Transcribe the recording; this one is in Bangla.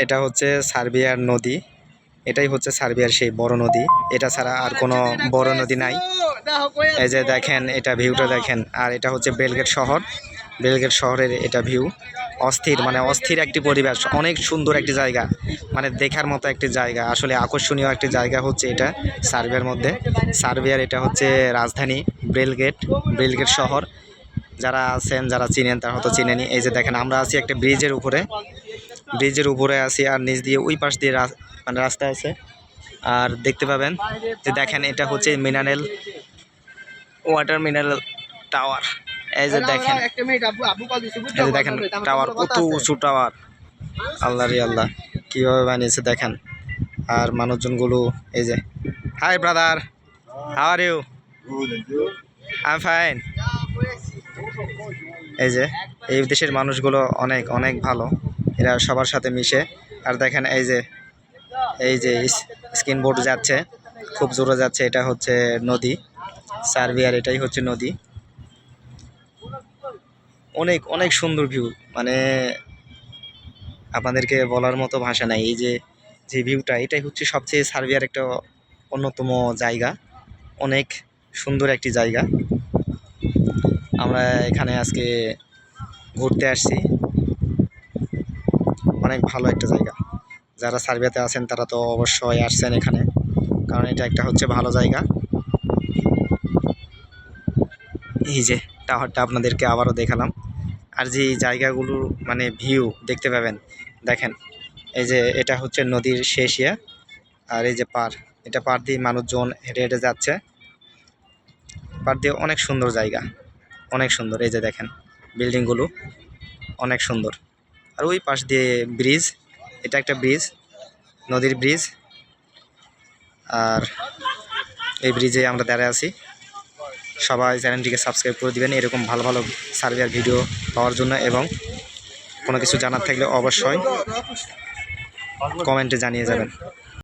এটা হচ্ছে সার্বিয়ার নদী। এটাই হচ্ছে সার্বিয়ার সেই বড় নদী। এটা ছাড়া আর কোনো বড় নদী নাই। এই যে দেখেন, এটা ভিউটা দেখেন। আর এটা হচ্ছে বেলগেট শহর। বেলগেট শহরের এটা ভিউ। অস্থির মানে অস্থির একটি পরিবেশ, অনেক সুন্দর একটি জায়গা। মানে দেখার মতো একটি জায়গা। আসলে আকর্ষণীয় একটি জায়গা হচ্ছে এটা সার্বিয়ার মধ্যে। সার্বিয়ার এটা হচ্ছে রাজধানী বেলগেট বেলগেট শহর। যারা আছেন, যারা চিনেন, তারা হয়তো চিনেনি। এই যে দেখেন, আমরা আছি একটা ব্রিজের উপরে। ব্রিজের উপরে আছি আর নিচ দিয়ে ওই পাশ দিয়ে মানে রাস্তা আছে। আর দেখতে পাবেন যে দেখেন এটা হচ্ছে মিনারেল ওয়াটার মিনারেল টাওয়ার। এই যে দেখেন। এই যে দেখেন টাওয়ার কত উঁচু টাওয়ার। আল্লাহ রে আল্লাহ কীভাবে বানিয়েছে দেখেন। আর মানুষজনগুলো এই যে। Hi brother how are you I fine এই যে এই দেশের মানুষগুলো অনেক অনেক ভালো। এরা সবার সাথে মিশে। আর দেখেন এই যে এই যে স্কিন বোর্ড যাচ্ছে, খুব জোরে যাচ্ছে, এটা হচ্ছে নদী, সার্বিয়ার, এটাই হচ্ছে নদী। অনেক অনেক সুন্দর ভিউ মানে আপনাদেরকে বলার মতো ভাষা নাই, এই যে যে ভিউটা এটাই হচ্ছে সবচেয়ে সার্বিয়ার একটা অন্যতম জায়গা, অনেক সুন্দর একটি জায়গা। আমরা এখানে আজকে ঘুরতে আসছি। অনেক ভালো একটা জায়গা। যারা সার্বিয়াতে আছেন, তারা তো অবশ্যই আসছেন এখানে। কারণ এটা একটা হচ্ছে ভালো জায়গা। এই যে টাওয়ারটা আপনাদেরকে আবারও দেখালাম। আর যে এই জায়গাগুলোর মানে ভিউ দেখতে পাবেন, দেখেন। এই যে এটা হচ্ছে নদীর শেষ ইয়ে। আর এই যে পার এটা পার দিয়ে মানুষজন হেঁটে হেঁটে যাচ্ছে। পার দিয়ে অনেক সুন্দর জায়গা। অনেক সুন্দর, এই যে দেখেন বিল্ডিংগুলো অনেক সুন্দর। আর ওই পাশ দিয়ে ব্রিজ, এটা একটা ব্রিজ, নদীর ব্রিজ। আর এই ব্রিজে আমরা দাঁড়ায় আছি। সবাই চ্যানেলটিকে সাবস্ক্রাইব করে দেবেন এরকম ভালো ভালো সার্ভিয়ার ভিডিও পাওয়ার জন্য এবং কোনো কিছু জানার থাকলে অবশ্যই কমেন্টে জানিয়ে যাবেন।